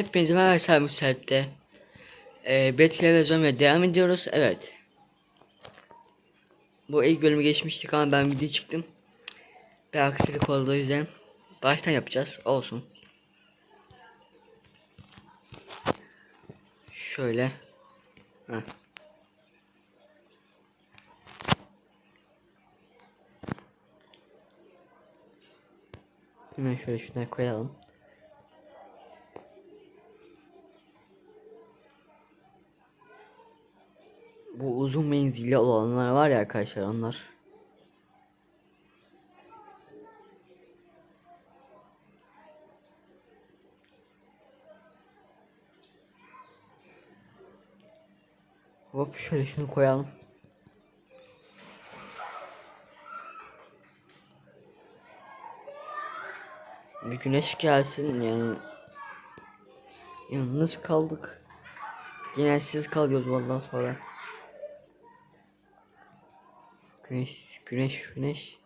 Hepinize merhaba bu saatte. Ee, Bet televizyonla devam ediyoruz. Evet. Bu ilk bölümü geçmiştik ama ben video çıktım. Bir aksilik oldu o yüzden. Baştan yapacağız. Olsun. Şöyle. Heh. Hemen şöyle şunları koyalım. Bu uzun menzilli olanlar var ya arkadaşlar onlar. Hop şöyle şunu koyalım. Bir güneş gelsin yani. Yalnız kaldık. Yine siz kalıyoruz vallahi sonra. Güneş, güneş, güneş.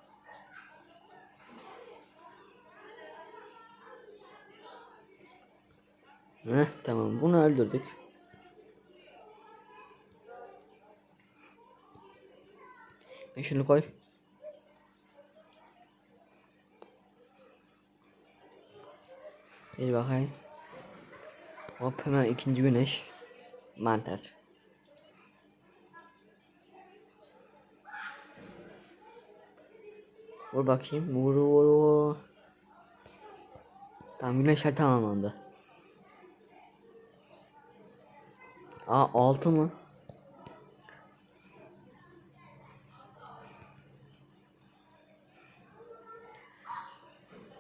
Heh, tamam bunu öldürdük. Ve şunu koy. Bir bakayım. Hop hemen ikinci güneş. Mantar. Vur bakayım. Vur vur vur. Tamam güneşler tamamlandı. Aa altı mı?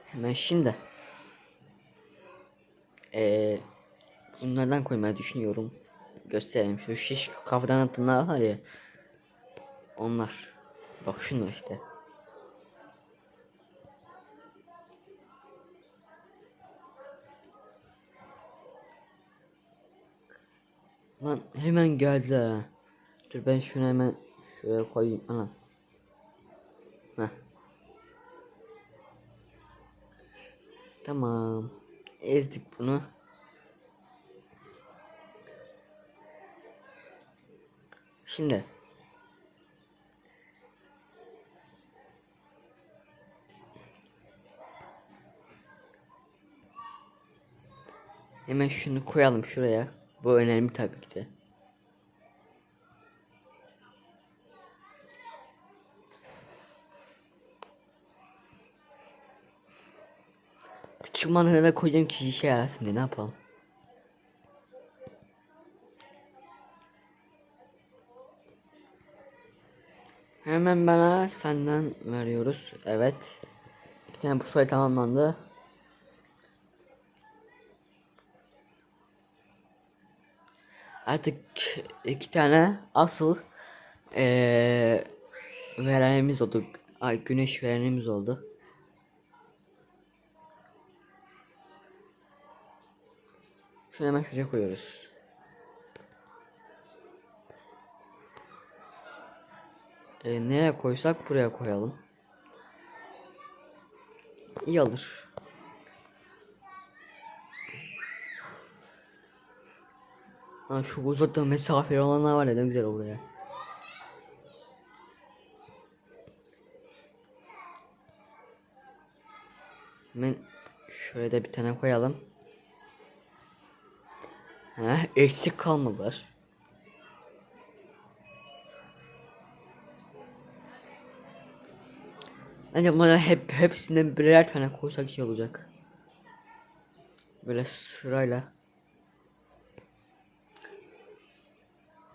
Hemen şimdi. Ee, bunlardan koymayı düşünüyorum. Göstereyim. Şu şiş kafadan atanlar var ya. Onlar. Bak şunlar işte. Lan hemen geldiler ha. Dur ben şunu hemen şuraya koyayım. Ana. Heh. Tamam. Ezdik bunu. Şimdi. Hemen şunu koyalım şuraya. Bu önemli tabii ki de. Küçük mantığı da koyacağım ki işe yarasın diye ne yapalım. Hemen bana senden veriyoruz. Evet. Bir tane bu soy tamamlandı. Artık iki tane asıl ee, verenimiz oldu. Ay güneş verenimiz oldu. Şunu hemen şuraya koyuyoruz. E, nereye koysak buraya koyalım. İyi olur. Ha şu uzakta mesafe olanlar var ya güzel oraya. Hemen şöyle de bir tane koyalım. Heh, eksik kalmadılar. Bence bana hep hepsinden birer tane koysak iyi olacak. Böyle sırayla.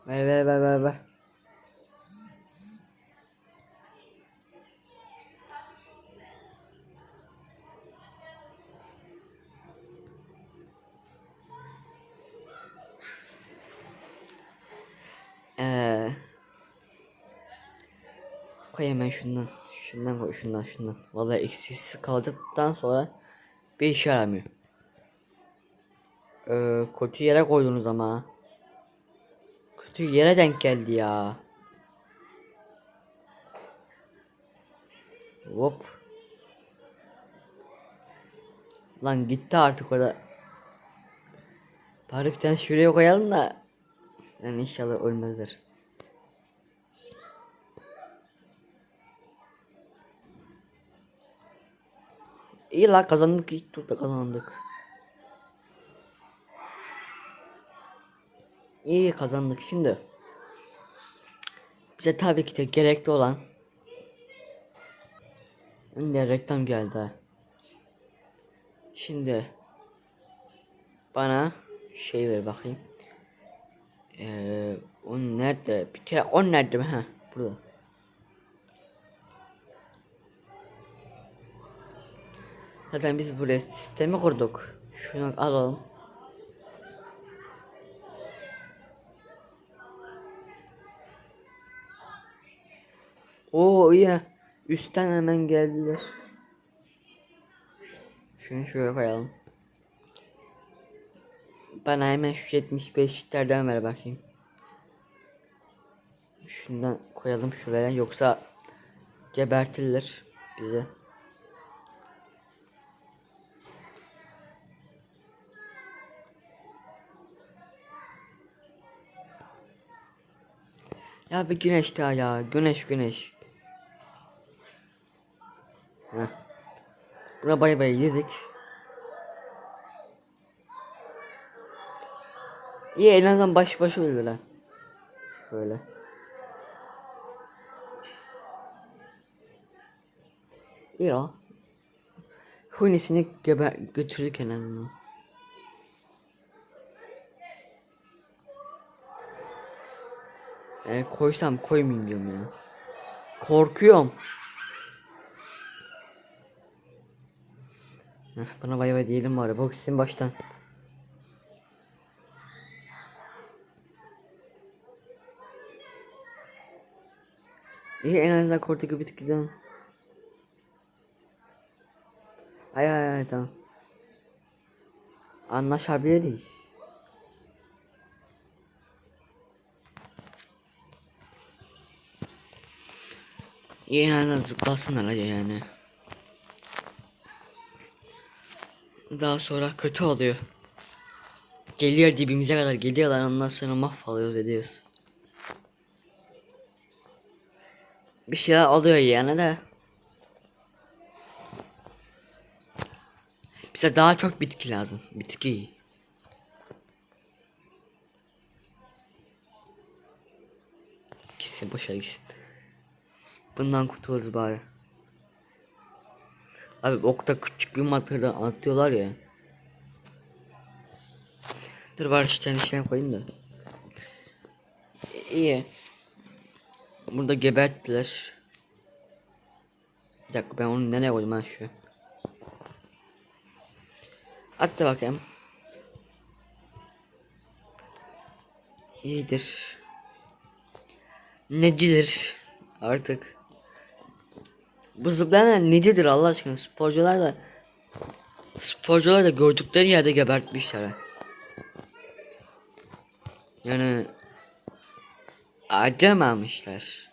Ver ver ver ver ver. Koy hemen şundan. Şundan koy şundan şundan. Vallahi eksiksiz kalacaktan sonra bir işe yaramıyor. Ee, kötü yere koydunuz ama. Kötü yere denk geldi ya. Hop. Lan gitti artık o da. Bari bir tane şuraya koyalım da. Yani inşallah ölmezler. İyi la kazandık ilk turda kazandık. İyi kazandık şimdi. Bize tabii ki de gerekli olan Önde reklam geldi. Şimdi bana şey ver bakayım. Ee, o nerede? Bir kere o nerede? Ha burada. Zaten biz buraya sistemi kurduk. Şunu alalım. Oo iyi. Üstten hemen geldiler. Şunu şöyle koyalım. Bana hemen şu 75'lerden ver bakayım. Şundan koyalım şuraya yoksa gebertirler bizi. Ya bir güneş daha ya. Güneş güneş. Heh. Buna bay bay yedik. İyi en azından baş başa öldüler. Şöyle. İyi o. Hunisini geber götürdük en azından. E, koysam koymayayım diyorum ya. Korkuyorum. Bana bay bay diyelim bari. Bu sizin baştan. İyi en azından kortaki bitkiden. Ay ay ay tamam. Anlaşabiliriz. Azından zıplasınlar hadi yani. Daha sonra kötü oluyor. Geliyor dibimize kadar geliyorlar ondan sonra mahvoluyoruz ediyoruz. Bir şeyler oluyor yani de. Bize daha çok bitki lazım. Bitki. Gitsin boşa gitsin. Bundan kurtuluruz bari. Abi okta küçük bir matırdan atıyorlar ya. Dur var şu işlem koyayım da. İyi. Burada geberttiler. Bir dakika ben onu nereye koydum ben şu. At da bakayım. İyidir. Necidir artık. Bu zıplayan necidir Allah aşkına sporcular da sporcular da gördükleri yerde gebertmişler. Yani acımamışlar.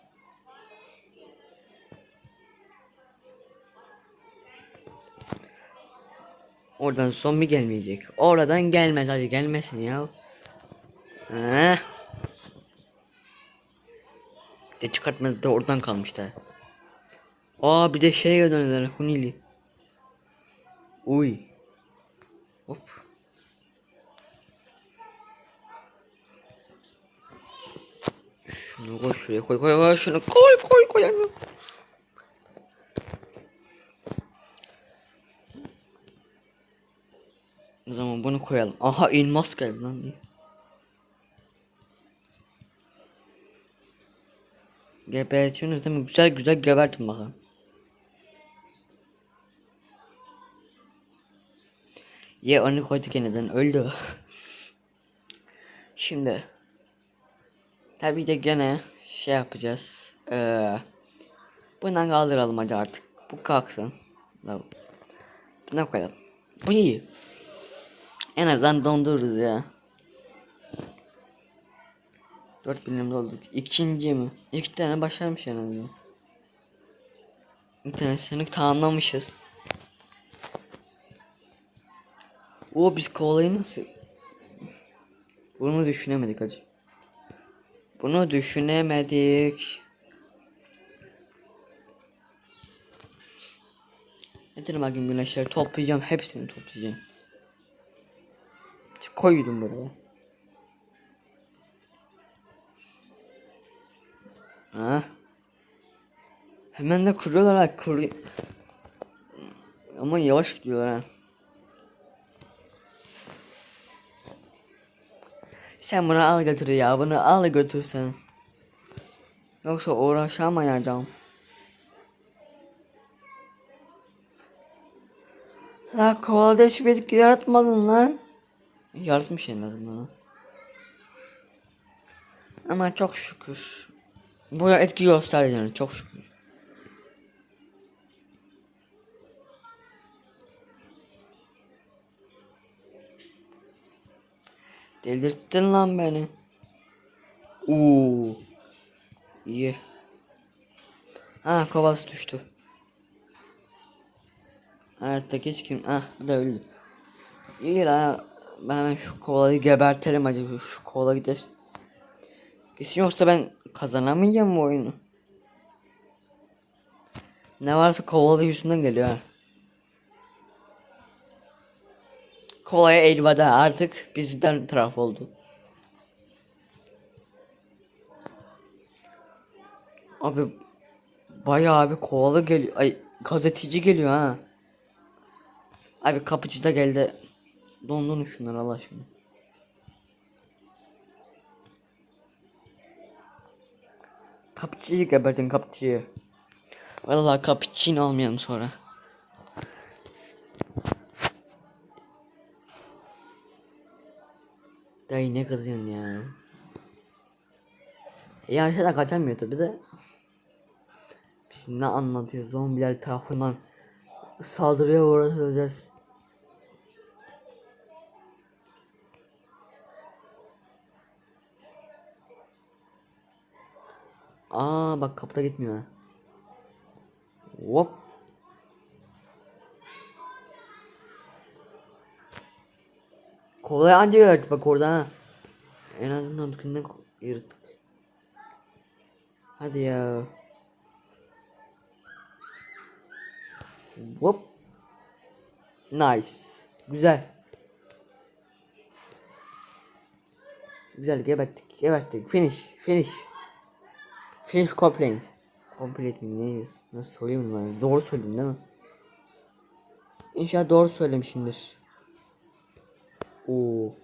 Oradan zombi gelmeyecek. Oradan gelmez hadi gelmesin ya. Ha. De çıkartmadı da oradan kalmıştı. Aa bir de şeye döndüler Hunili. Uy. Hop. Şunu koy şuraya koy koy koy şunu koy koy koy. O zaman bunu koyalım. Aha elmas geldi lan. diye. Gebertiyorsunuz değil mi? Güzel güzel gebertin bakalım. Ye onu koyduk yeniden öldü. Şimdi tabii de gene şey yapacağız. Ee, bundan kaldıralım hadi artık. Bu kalksın. Buna koyalım. Bu iyi. En azından dondururuz ya. 4 bilimde olduk. İkinci mi? İki tane başarmış en azından. Bir tanesini tamamlamışız. O biz kolayı nasıl? Bunu düşünemedik hacı. Bunu düşünemedik. Getir bakayım güneşleri toplayacağım. Hepsini toplayacağım. Koydum buraya. Ha. Hemen de kuruyorlar ha. Kuru... Ama yavaş gidiyorlar. Sen bunu al götür ya. Bunu al götür sen. Yoksa uğraşamayacağım. La kovalda hiçbir bitki yaratmadın lan. Yaratmış en azından. Ama çok şükür. Bu etki gösterdi yani çok şükür. Delirttin lan beni. Oo. İyi. Ha kovası düştü. Artık hiç kim... Ah bu da öldü. İyi la. Ben hemen şu kovalayı gebertelim acaba. Şu kovala gider. Kesin yoksa ben kazanamayacağım bu oyunu. Ne varsa kovalı yüzünden geliyor ha. Kolaya elveda artık bizden taraf oldu. Abi bayağı bir kovalı geliyor. Ay gazeteci geliyor ha. Abi kapıcı da geldi. Dondun şunlar Allah aşkına. Kapıcıyı gebertin kapıcıyı. Vallahi kapıcını almayalım sonra. Dayı ne kızıyorsun ya? Ya aşağıdan kaçamıyor tabi de. Biz ne anlatıyor? Zombiler tarafından saldırıya uğratacağız. Aa bak kapıda gitmiyor. Hop. Kolay anca gördük bak orada ha. En azından bütünden yırttık. Hadi ya. Hop. Nice. Güzel. Güzel geberttik. Geberttik. Finish. Finish. Finish complaint. Complete mi neyiz? Nasıl söyleyeyim ben? Doğru söyledim değil mi? İnşallah doğru söylemişimdir. Oo.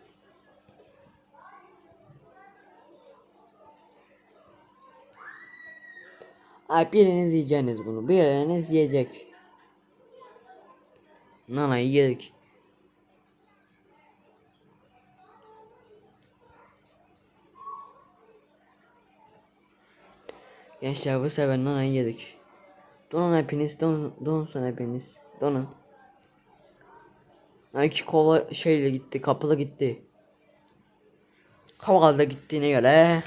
Ay biriniz yiyeceğiniz bunu. Biriniz yiyecek. Nana yedik. Gençler bu sefer nanayı yedik. Donun hepiniz, don, donsun hepiniz. Donun. İki kova şeyle gitti, kapıla gitti. Kaval da gittiğine göre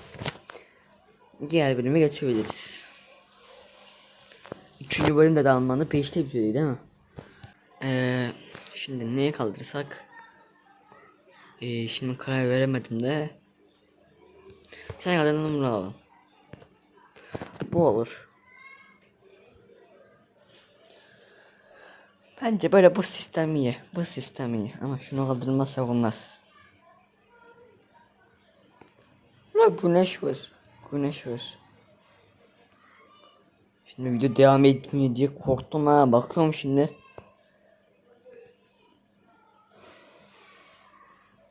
diğer bölüme geçebiliriz. Üçüncü bölümde de Almanı peşte bitiyor değil mi? Ee, şimdi neye kaldırsak? Ee, şimdi karar veremedim de. Sen adını numara alalım. Bu olur. Bence böyle bu sistem iyi. Bu sistem iyi. Ama şunu kaldırmazsa olmaz. La güneş var. Güneş var. Şimdi video devam etmiyor diye korktum ha. Bakıyorum şimdi.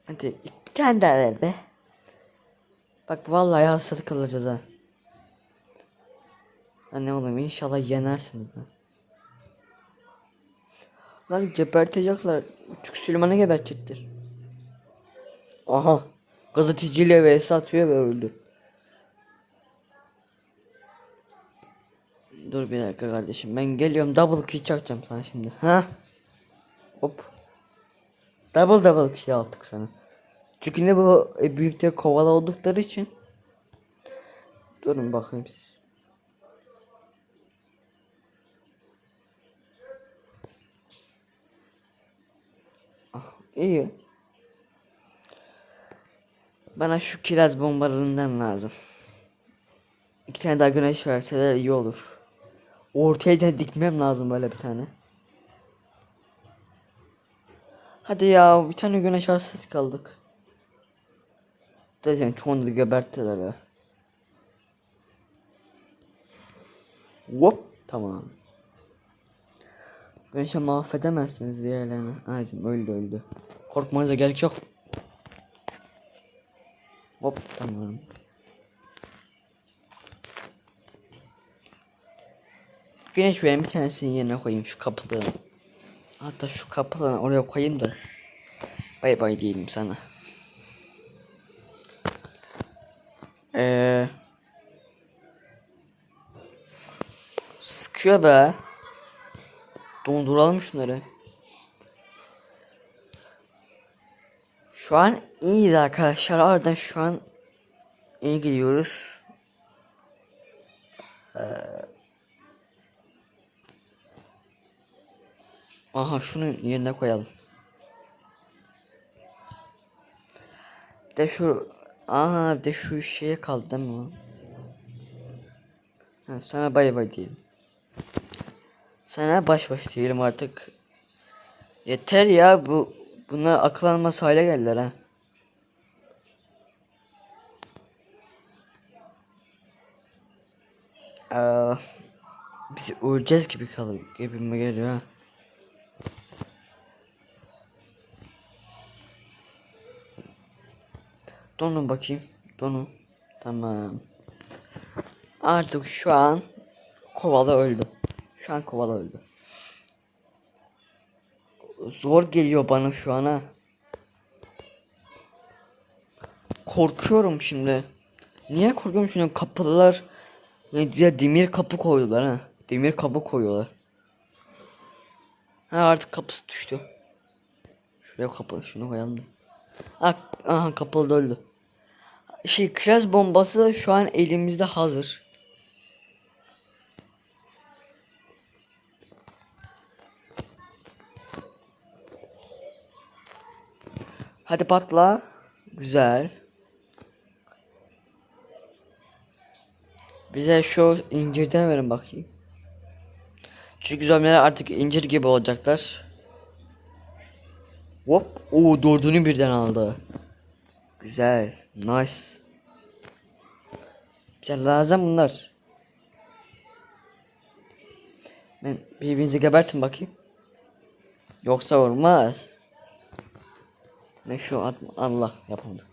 Hadi bir tane daha ver be. Bak vallahi hastalık kalacağız ha. Lan ne oğlum inşallah yenersiniz lan. Lan gebertecekler. Küçük Süleyman'ı gebertecektir. Aha. Gazeteciyle vs atıyor ve öldü. Dur bir dakika kardeşim ben geliyorum double kill çakacağım sana şimdi. Ha? Hop. Double double kill yaptık sana. Çünkü ne bu e, büyükte kovala oldukları için. Durun bakayım siz. İyi. Bana şu kiraz bombalarından lazım. İki tane daha güneş verseler iyi olur. Ortaya da dikmem lazım böyle bir tane. Hadi ya bir tane güneş hastası kaldık. Zaten çoğunu da geberttiler ya. Hop tamam. Güneşe mahvedemezsiniz diğerlerini. Ağacım öldü öldü. Korkmanıza gerek yok. Hop tamam. Güneş benim bir tanesinin yerine koyayım şu kapıları. Hatta şu kapıları oraya koyayım da. Bay bay diyelim sana. Eee Sıkıyor be. Donduralım şunları. Şu an iyiyiz arkadaşlar. Aradan şu an iyi gidiyoruz. Ee... Aha şunu yerine koyalım. Bir de şu Aha bir de şu şeye kaldı değil mi? Ha, sana bay bay diyelim. Sana baş baş diyelim artık. Yeter ya bu bunlar akıl almaz hale geldiler ha. Ee, biz öleceğiz gibi kalıyor gibime geliyor ha. Donun bakayım. Donun. Tamam. Artık şu an kovala öldü. Şu an kovala öldü. Zor geliyor bana şu an ha. Korkuyorum şimdi. Niye korkuyorum şimdi kapılar de demir kapı koydular ha. Demir kapı koyuyorlar. Ha artık kapısı düştü. Şuraya kapı şunu koyalım da. Ha, aha kapalı öldü. Şey kiraz bombası şu an elimizde hazır. Hadi patla. Güzel. Bize şu incirden verin bakayım. Çünkü zombiler artık incir gibi olacaklar. Hop. Oo dördünü birden aldı. Güzel. Nice. Bize lazım bunlar. Ben birbirinizi gebertin bakayım. Yoksa olmaz. Ne şu at Allah yapamadı.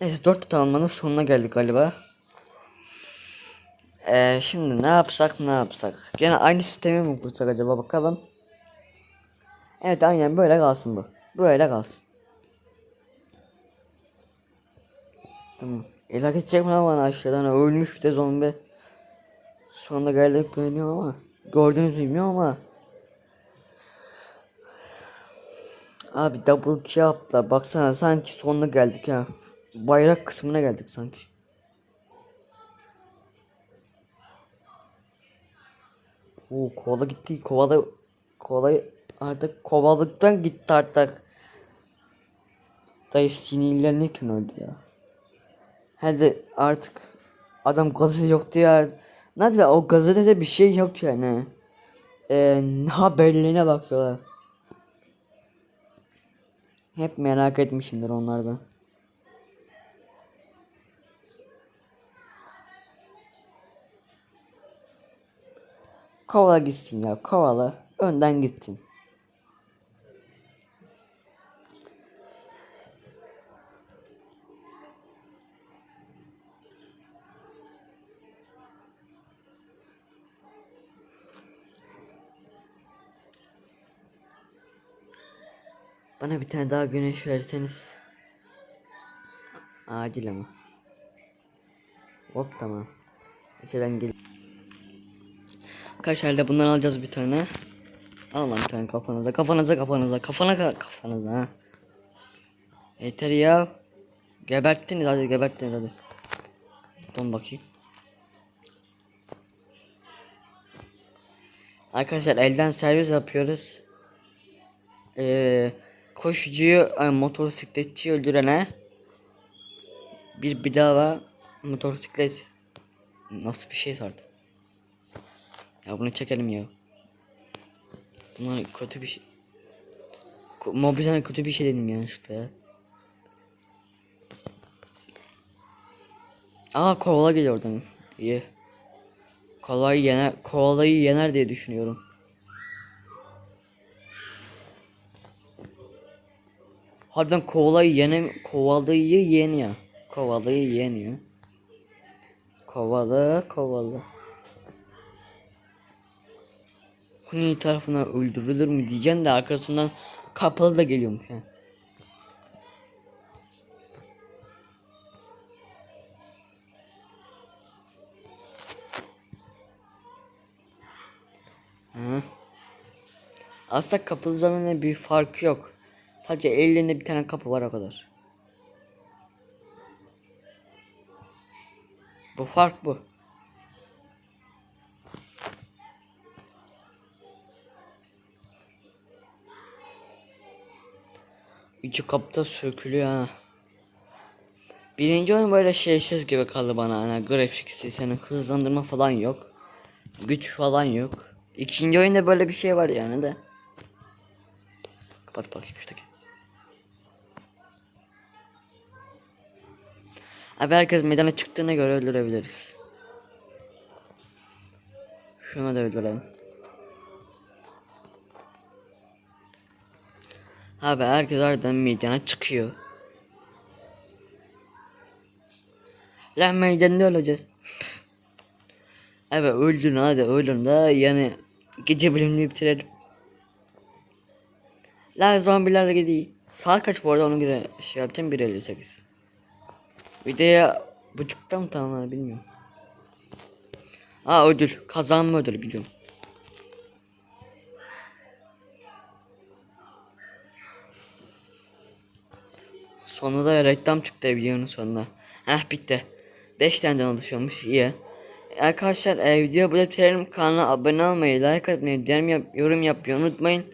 Neyse dört tamamlanın sonuna geldik galiba. Ee, şimdi ne yapsak ne yapsak. Gene aynı sistemi mi kursak acaba bakalım. Evet aynen böyle kalsın bu. Böyle kalsın. Tamam. El edecek mi bana aşağıdan ölmüş bir de zombi. Sonunda geldik bilmiyorum ama. Gördünüz bilmiyorum ama. Abi double kill yaptılar. Baksana sanki sonuna geldik ha. Bayrak kısmına geldik sanki. Oo kovala gitti. Kovala kovala artık kovalıktan gitti artık. Dayı sinirlerine kim öldü ya? Hadi artık adam gazı yoktu ya. Ne yapayım o gazetede bir şey yok yani. Ee, haberlerine bakıyorlar. Hep merak etmişimdir onlardan. Kovala gitsin ya kovala. Önden gitsin. Bana bir tane daha güneş verseniz. Acil ama. Hop tamam. İşte ben gel. Arkadaşlar da bundan alacağız bir tane. Al lan bir tane kafanıza. Kafanıza kafanıza. Kafana ka- kafanıza ha. Yeter ya. Geberttiniz hadi geberttiniz hadi. Don bakayım. Arkadaşlar elden servis yapıyoruz. Eee koşucuyu, ay, motosikletçi öldürene bir bedava motosiklet nasıl bir şey sardı? Ya bunu çekelim ya. Bunlar kötü bir şey. Mobilden kötü bir şey dedim ya işte. Aa koala geliyor oradan. İyi. Kolayı yener, koalayı yener diye düşünüyorum. Harbiden kovalayı yene kovalıyı yeniyor. Kovalıyı yeniyor. Kovalı kovalı. Huni tarafına öldürülür mü diyeceğim de arkasından kapalı da geliyormuş yani. Hı. Aslında kapalı zamanla bir fark yok. Sadece ellerinde bir tane kapı var o kadar. Bu fark bu. İçi kapta sökülüyor ha. Birinci oyun böyle şeysiz gibi kaldı bana hani grafiksiz yani hızlandırma falan yok. Güç falan yok. İkinci oyunda böyle bir şey var yani de. Kapat bakayım şuradaki. Abi herkes meydana çıktığına göre öldürebiliriz. Şunu da öldürelim. Abi herkes oradan meydana çıkıyor. Lan meydanda öleceğiz. evet öldün hadi öldün da yani gece bölümünü bitirelim. Lan zombiler gidiyor. Saat kaç bu arada ona göre şey yapacağım 1.58. Videoya buçukta mı tamamlar bilmiyorum. Aa ödül kazanma ödülü biliyorum. Sonunda reklam çıktı videonun sonunda. Heh bitti. 5 taneden oluşuyormuş iyi. Arkadaşlar e, videoyu burada bitirelim. Kanala abone olmayı, like atmayı, yorum, yorum yapmayı unutmayın.